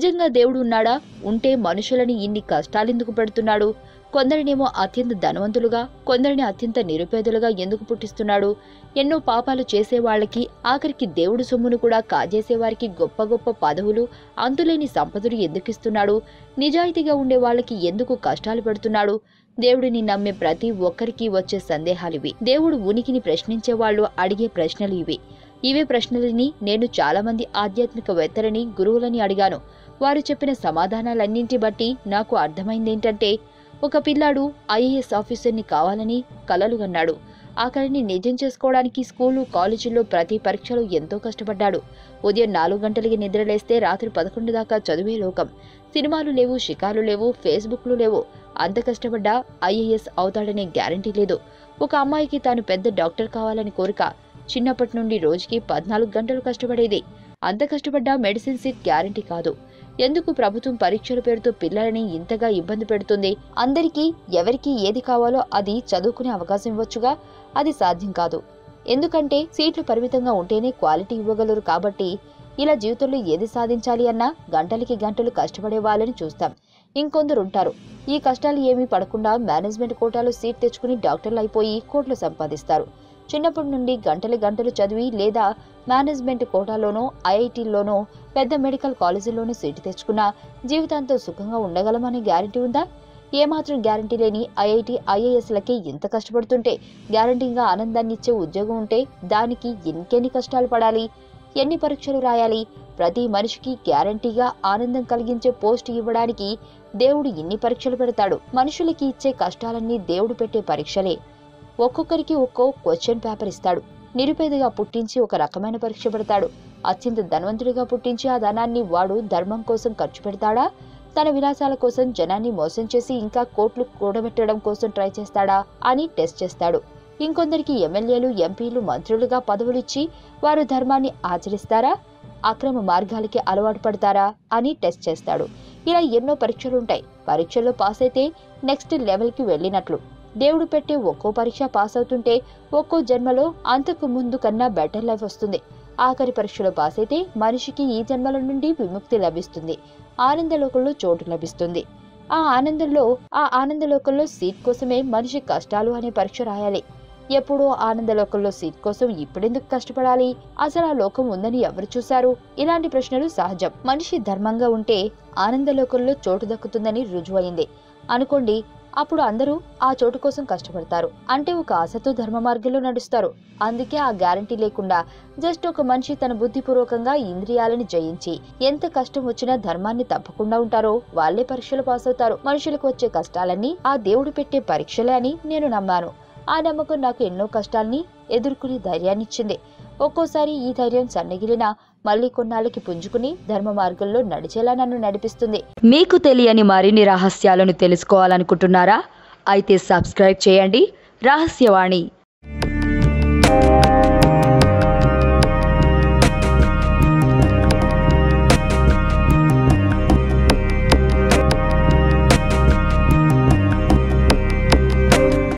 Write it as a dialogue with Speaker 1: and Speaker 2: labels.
Speaker 1: నిజంగా దేవుడు ఉన్నాడా ఉంటే మనుషులని ఇన్ని కష్టాలెందుకు పెడుతున్నాడు? కొందరినేమో అత్యంత ధనవంతులుగా కొందరిని అత్యంత నిరుపేదలుగా ఎందుకు పుట్టిస్తున్నాడు? ఎన్నో పాపాలు చేసేవాళ్ళకి ఆఖరికి దేవుడు సొమ్మును కూడా కాజేసేవారికి గొప్ప గొప్ప పదవులు అంతులేని సంపదలు ఎందుకు ఇస్తున్నాడు నిజాయితీగా ఉండే వాళ్ళకి ఎందుకు కష్టాలు పెడుతున్నాడు? దేవుడిని నమ్మే ప్రతి ఒక్కరికి వచ్చే సందేహాలివి దేవుడు ఉనికిని ప్రశ్నించే వాళ్ళు అడిగే ప్రశ్నలు ఇవి. ఇవే ప్రశ్నలని నేను చాలామంది ఆధ్యాత్మిక ఆధ్యాత్మికవేత్తలని గురువులని అడిగాను. వారు చెప్పిన సమాధానాలన్నింటి బట్టి నాకు అర్థమైందేంటంటే ఒక పిల్లాడు ఐఏఎస్ ఆఫీసర్ని కావాలని కలలుగన్నాడు. ఆ కళని నిజం చేసుకోవడానికి స్కూలు కాలేజీల్లో ప్రతి పరీక్షలో ఎంతో కష్టపడ్డాడు. ఉదయం నాలుగు గంటలకి నిద్రలేస్తే రాత్రి పదకొండు దాకా చదివే లోకం. సినిమాలు లేవు షికార్లు లేవు ఫేస్బుక్లు లేవు. అంత కష్టపడ్డా ఐఏఎస్ అవుతాడనే గ్యారంటీ లేదు. ఒక అమ్మాయికి తాను పెద్ద డాక్టర్ కావాలని కోరిక చిన్నప్పటి నుండి రోజుకి పద్నాలుగు గంటలు కష్టపడేది. అంత కష్టపడ్డా మెడిసిన్ సీట్ గ్యారంటీ కాదు. ఎందుకు ప్రభుత్వం పరీక్షల పేరుతో పిల్లలని ఇంతగా ఇబ్బంది పెడుతుంది? అందరికీ ఎవరికి ఏది కావాలో అది చదువుకునే అవకాశం ఇవ్వచ్చుగా? అది సాధ్యం కాదు. ఎందుకంటే సీట్లు పరిమితంగా ఉంటేనే క్వాలిటీ ఇవ్వగలరు కాబట్టి ఇలా జీవితంలో ఏది సాధించాలి అన్నా గంటలకి గంటలు కష్టపడే వాళ్ళని చూస్తాం. ఇంకొందరు ఉంటారు. ఈ కష్టాలు ఏమీ పడకుండా మేనేజ్మెంట్ కోటాలో సీట్ తెచ్చుకుని డాక్టర్లు అయిపోయి కోట్లు సంపాదిస్తారు. చిన్నప్పటి నుండి గంటలు గంటలు చదివి లేదా మేనేజ్మెంట్ కోటాలోనో ఐఐటీల్లోనో పెద్ద మెడికల్ కాలేజీల్లోనూ సీటు తెచ్చుకున్నా జీవితాంతం సుఖంగా ఉండగలమనే గ్యారంటీ ఉందా? ఏమాత్రం గ్యారంటీ లేని ఐఐటి ఐఏఎస్లకే ఇంత కష్టపడుతుంటే గ్యారంటీగా ఆనందాన్ని ఇచ్చే ఉద్యోగం ఉంటే దానికి ఇంకెన్ని కష్టాలు పడాలి? ఎన్ని పరీక్షలు రాయాలి? ప్రతి మనిషికి గ్యారంటీగా ఆనందం కలిగించే పోస్ట్ ఇవ్వడానికి దేవుడు ఇన్ని పరీక్షలు పెడతాడు? మనుషులకి ఇచ్చే కష్టాలన్నీ దేవుడు పెట్టే పరీక్షలే. ఒక్కొక్కరికి ఒక్కో క్వశ్చన్ పేపర్ ఇస్తాడు. నిరుపేదగా పుట్టించి ఒక రకమైన పరీక్ష పెడతాడు. అత్యంత ధనవంతుడిగా పుట్టించి ఆ ధనాన్ని వాడు ధర్మం కోసం ఖర్చు పెడతాడా? తన విలాసాల కోసం జనాన్ని మోసం చేసి ఇంకా కోట్లు కూడబెట్టడం కోసం ట్రై చేస్తాడా అని టెస్ట్ చేస్తాడు. ఇంకొందరికి ఎమ్మెల్యేలు ఎంపీలు మంత్రులుగా పదవులిచ్చి వారు ధర్మాన్ని ఆచరిస్తారా? అక్రమ మార్గాలకి అలవాటు పడతారా అని టెస్ట్ చేస్తాడు. ఇలా ఎన్నో పరీక్షలుంటాయి. పరీక్షల్లో పాస్ అయితే నెక్స్ట్ లెవెల్కి వెళ్ళినట్లు. దేవుడు పెట్టే ఒక్కో పరీక్ష పాస్ అవుతుంటే ఒక్కో జన్మలో అంతకు ముందు కన్నా బెటర్ లైఫ్ వస్తుంది. ఆఖరి పరీక్షలో పాస్ అయితే మనిషికి ఈ జన్మల నుండి విముక్తి లభిస్తుంది. ఆనందలోకంలో చోటు లభిస్తుంది. ఆ ఆనందంలో ఆ ఆనందలోకంలో సీట్ కోసమే మనిషి కష్టాలు అనే పరీక్ష రాయాలి. ఎప్పుడో ఆనందలోకంలో సీట్ కోసం ఇప్పుడెందుకు కష్టపడాలి? అసలు ఆ లోకం ఉందని ఎవరు చూశారు? ఇలాంటి ప్రశ్నలు సహజం. మనిషి ధర్మంగా ఉంటే ఆనందలోకంలో చోటు దక్కుతుందని రుజువైంది. అనుకోండి అప్పుడు అందరూ ఆ చోటు కోసం కష్టపడతారు. అంటే ఒక ఆశతో ధర్మ మార్గంలో నడుస్తారు. అందుకే ఆ గ్యారంటీ లేకుండా జస్ట్ ఒక మనిషి తన బుద్ధిపూర్వకంగా ఇంద్రియాలను జయించి ఎంత కష్టం వచ్చినా ధర్మాన్ని తప్పకుండా ఉంటారో వాళ్ళే పరీక్షలు పాస్ అవుతారు మనుషులకు వచ్చే కష్టాలన్నీ ఆ దేవుడు పెట్టే పరీక్షలే అని నేను నమ్మాను. ఆ నమ్మకం నాకు ఎన్నో కష్టాల్ని ఎదుర్కొనే ధైర్యాన్నిచ్చింది. ఒక్కోసారి ఈ ధైర్యం సన్నగిలినా మళ్ళీ కొన్నాళ్ళకి పుంజుకుని ధర్మ మార్గంలో నడిచేలా నన్ను నడిపిస్తుంది.
Speaker 2: మీకు తెలియని మరిన్ని రహస్యాలను తెలుసుకోవాలనుకుంటున్నారా? అయితే సబ్స్క్రైబ్ చేయండి. రహస్యవాణి.